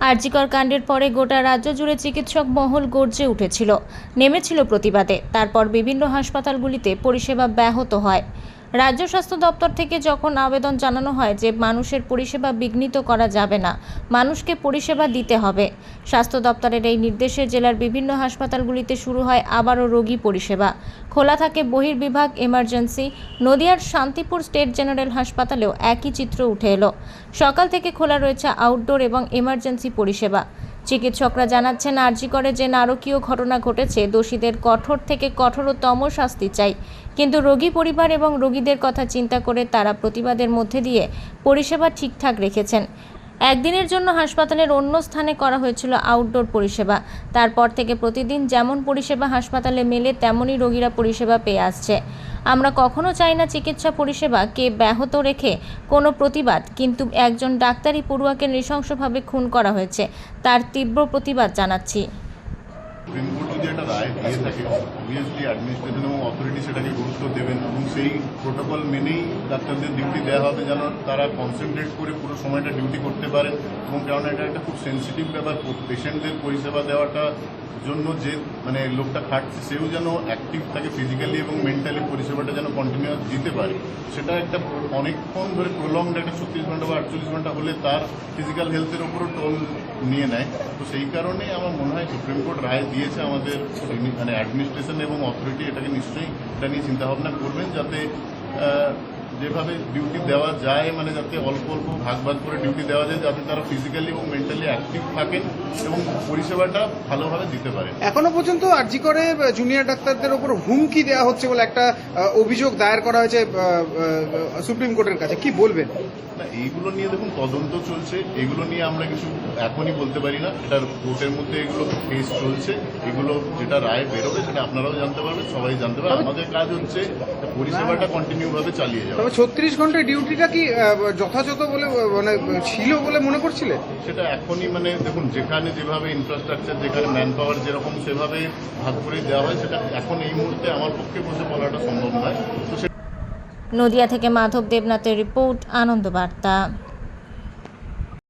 আরজিকর কাণ্ডের পরে গোটা রাজ্য জুড়ে চিকিৎসক মহল গর্জে উঠেছিল। নেমেছিল প্রতিবাদে। তারপর বিভিন্ন হাসপাতালগুলিতে পরিষেবা ব্যাহত হয়। রাজ্য স্বাস্থ্য দপ্তর থেকে যখন আবেদন জানানো হয় যে মানুষের পরিষেবা বিঘ্নিত করা যাবে না, মানুষকে পরিষেবা দিতে হবে। স্বাস্থ্য দপ্তরের এই নির্দেশে জেলার বিভিন্ন হাসপাতালগুলিতে শুরু হয় আবারও রোগী পরিষেবা। খোলা থাকে বহির্বিভাগ এমার্জেন্সি। নদিয়ার শান্তিপুর স্টেট জেনারেল হাসপাতালেও একই চিত্র উঠে এলো। সকাল থেকে খোলা রয়েছে আউটডোর এবং এমার্জেন্সি পরিষেবা। চিকিৎসকরা জানাচ্ছেন, আরজি করে যে নারকীয় ঘটনা ঘটেছে, দোষীদের কঠোর থেকে কঠোরতম শাস্তি চাই। কিন্তু রোগী পরিবার এবং রোগীদের কথা চিন্তা করে তারা প্রতিবাদের মধ্যে দিয়ে পরিষেবা ঠিকঠাক রেখেছেন। একদিনের জন্য হাসপাতালের অন্য স্থানে করা হয়েছিল আউটডোর পরিষেবা। তারপর থেকে প্রতিদিন যেমন পরিষেবা হাসপাতালে মেলে, তেমনই রোগীরা পরিষেবা পেয়ে আসছে। আমরা কখনো চাই না চিকিৎসা পরিষেবাকে ব্যাহত রেখে কোনো প্রতিবাদ, কিন্তু একজন ডাক্তারি পড়ুয়াকে নৃশংসভাবে খুন করা হয়েছে, তার তীব্র প্রতিবাদ জানাচ্ছি। যদি একটা রায় দিয়ে থাকে অবভিয়াসলি এবং অথরিটি সেটাকে গুরুত্ব দেবেন এবং সেই প্রোটোকল মেনেই ডাক্তারদের ডিউটি দেওয়া হবে যেন তারা কনসেন্ট্রেট করে পুরো সময়টা ডিউটি করতে পারেন এবং কারণ এটা একটা খুব সেন্সিটিভ ব্যাপার পেশেন্টদের পরিষেবা দেওয়াটা জন্য যে মানে লোকটা খাটছে, সেও যেন অ্যাক্টিভ থাকে ফিজিক্যালি এবং মেন্টালি পরিষেবাটা যেন কন্টিনিউয়াস দিতে পারে। সেটা একটা অনেকক্ষণ ধরে প্রলংড একটা ছত্রিশ ঘণ্টা বা আটচল্লিশ ঘণ্টা হলে তার ফিজিক্যাল হেলথের ওপরও টোল নিয়ে নেয়। তো সেই কারণে আমার মনে হয় সুপ্রিম কোর্ট রায় দিয়েছে আমাদের মানে অ্যাডমিনিস্ট্রেশন এবং অথরিটি এটাকে নিশ্চয়ই এটা নিয়ে চিন্তাভাবনা করবেন যাতে যেভাবে ডিউটি দেওয়া যায় মানে যাতে অল্প অল্প ভাগ ভাগ করে ডিউটি দেওয়া যায় যাতে তারা ফিজিক্যালি এবং মেন্টালি অ্যাক্টিভ থাকেন এবং পরিষেবাটা ভালোভাবে দিতে পারেন এখনও পর্যন্ত আরজি করে জুনিয়র ডাক্তারদের উপর হুমকি দেওয়া হচ্ছে বলে একটা অভিযোগ দায়ের করা হয়েছে সুপ্রিম কোর্টের কাছে। কি বলবেন? না এইগুলো নিয়ে দেখুন তদন্ত চলছে। এগুলো নিয়ে আমরা কিছু এখনই বলতে পারি না। এটার কোর্টের মধ্যে এগুলো কেস চলছে। এগুলো যেটা রায় বেরোবে সেটা আপনারাও জানতে পারবেন সবাই জানতে পারবে আমাদের কাজ হচ্ছে পরিষেবাটা কন্টিনিউ ভাবে চালিয়ে যাওয়া। তবে ছত্রিশ ঘণ্টা ডিউটিটা কি যথাযথ বলে মানে ছিল বলে মনে করছিলে? সেটা এখনই মানে দেখুন যেখানে যেভাবে ইনফ্রাস্ট্রাকচার যেখানে ম্যান পাওয়ার যেরকম সেভাবে ভাগ করে দেওয়া হয় সেটা এখন এই মুহূর্তে আমার পক্ষে বসে বলাটা সম্ভব নয়। তো নদিয়া থেকে মাধব দেবনাথের রিপোর্ট আনন্দ বার্তা।